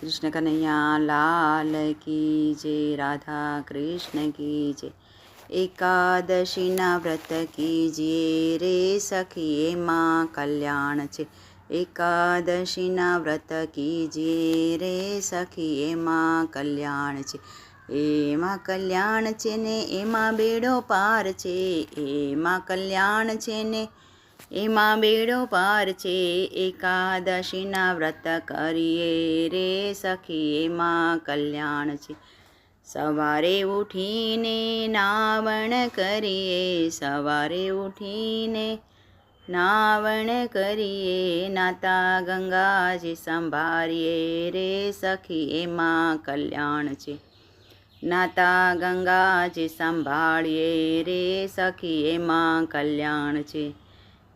કૃષ્ણ કનૈયા, લાલ કી જય, રાધા કૃષ્ણ કી જય. એકાદશીના વ્રત કીજીએ રે સખી, એમાં કલ્યાણ છે. એકાદશીના વ્રત કીજીએ રે સખી, એમાં કલ્યાણ છે. એમાં કલ્યાણ છે ને, એમાં બેડો પાર છે. એમાં કલ્યાણ છે ને એમાં બેડો પાર છે, એકાદશીના વ્રત કરીએ રે સખી, એમાં કલ્યાણ છે. સવારે ઉઠીને નાવણ કરીએ, સવારે ઉઠીને નાવણ કરીએ, નાતા ગંગાજી સંભાળીએ રે સખી, એમાં કલ્યાણ છે. નાતા ગંગાજી સંભાળીએ રે સખી, એમાં કલ્યાણ છે.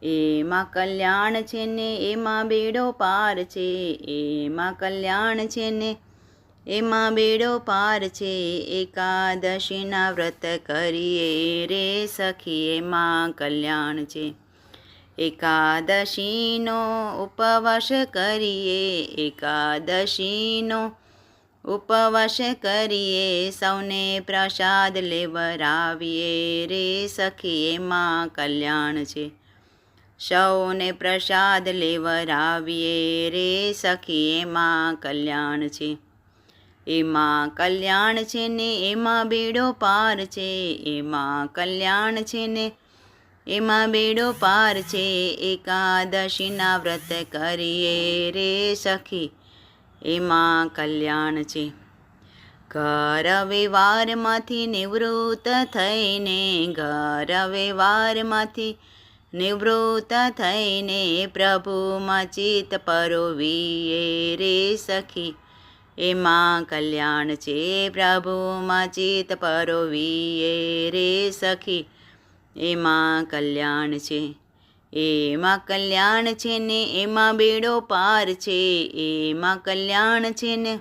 એમાં કલ્યાણ છે ને એમાં બેડો પાર છે, એમાં કલ્યાણ છે ને એમાં બેડો પાર છે. એકાદશીના વ્રત કરીએ રે સખી, એમાં કલ્યાણ છે. એકાદશીનો ઉપવાસ કરીએ, એકાદશીનો ઉપવાસ કરીએ. સૌને પ્રસાદ લેવરાવીએ રે સખી, એમાં કલ્યાણ છે. સૌને પ્રસાદ લેવરાવીએ રે સખી, એમાં કલ્યાણ છે. એમાં કલ્યાણ છે ને એમાં બેડો પાર છે. એમાં કલ્યાણ છે ને એમાં બેડો પાર છે. એકાદશીના વ્રત કરીએ રે સખી, એમાં કલ્યાણ છે. ઘર વ્યવહારમાંથી નિવૃત્ત થઈને ઘર વ્યવહારમાંથી નિવૃત્ત થઈને પ્રભુમાં ચિત્ત પરોવીએ રે સખી. એમાં કલ્યાણ છે પ્રભુમાં ચિત્ત પરોવીએ રે સખી. એમાં કલ્યાણ છે, એમાં કલ્યાણ છે ને એમાં બેડો પાર છે, એમાં કલ્યાણ છે ને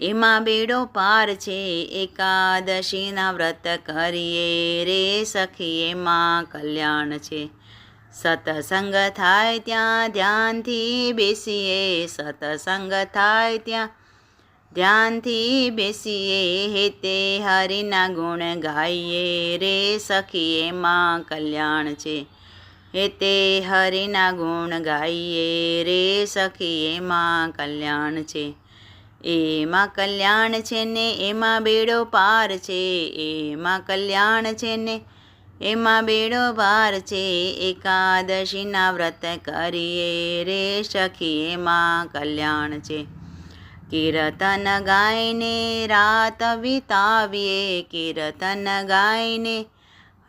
એમાં બેડો પાર છે એકાદશીના વ્રત કરીએ રે સખી, એમાં કલ્યાણ છે. સતસંગ થાય ત્યાં ધ્યાનથી બેસીએ, સતસંગ થાય ત્યાં ધ્યાનથી બેસીએ, હેતે હરિના ગુણ ગાઈએ રે સખી, એમાં કલ્યાણ છે. હેતે હરિના ગુણ ગાઈએ રે સખી, એમાં કલ્યાણ છે. એમાં કલ્યાણ છે ને એમાં બેડો પાર છે, એમાં કલ્યાણ છે ને એમાં બેડો પાર છે. એકાદશીના વ્રત કરીએ રે સખી, એમાં કલ્યાણ છે. કીર્તન ગાઈને રાત વિતાવીએ, કીર્તન ગાઈને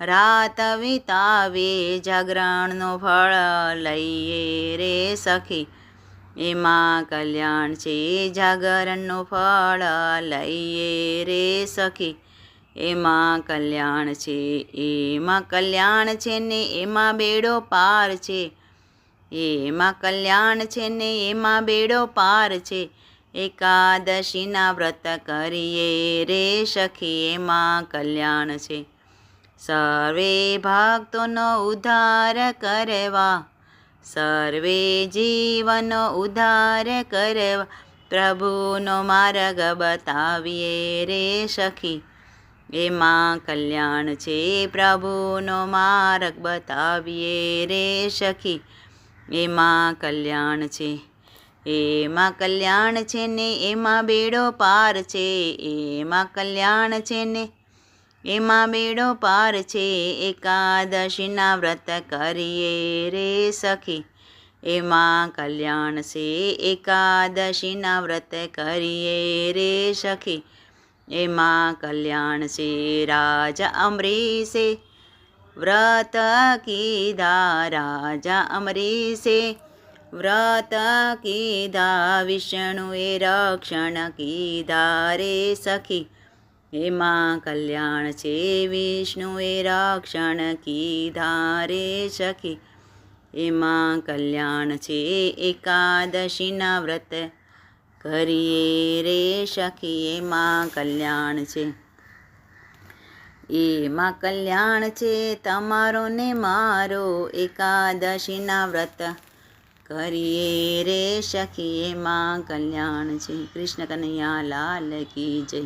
રાત વિતાવીએ, જાગરણનું ફળ લઈએ રે સખી. એમાં કલ્યાણ છે, જાગરણનું ફળ લઈએ રે સખી. એમાં કલ્યાણ છે, એમાં કલ્યાણ છે ને એમાં બેડો પાર છે. એમાં કલ્યાણ છે ને એમાં બેડો પાર છે. એકાદશીના વ્રત કરીએ રે સખી, એમાં કલ્યાણ છે. સર્વે ભક્તોનો ઉદ્ધાર કરવા સર્વે જીવનો ઉદ્ધાર કરવા પ્રભુનો માર્ગ બતાવીએ રે સખી એમાં કલ્યાણ છે પ્રભુનો માર્ગ બતાવીએ રે સખી એમાં કલ્યાણ છે એમાં કલ્યાણ છે ને એમાં બેડો પાર છે એમાં કલ્યાણ છે ને એમાં બેડો પાર છે એકાદશીના વ્રત કરીએ રે સખી. એમાં કલ્યાણ છે એકાદશીના વ્રત કરીએ રે સખી. એમાં કલ્યાણ છે, રાજા અમરીશે. વ્રત કીધા, રાજા અમરીશે. વ્રત કીધા, વિષ્ણુએ રક્ષણ કીધા રે સખી. એમાં કલ્યાણ છે, વિષ્ણુએ રક્ષણ કીધા રે સખી. એમાં કલ્યાણ છે એકાદશીના વ્રત કરીએ રે સખી. એમાં કલ્યાણ છે. એમાં કલ્યાણ છે, તમારો ને મારો એકાદશીના વ્રત કરીએ રે સખી. એમાં કલ્યાણ છે. કૃષ્ણ કનૈયા લાલ કી જય.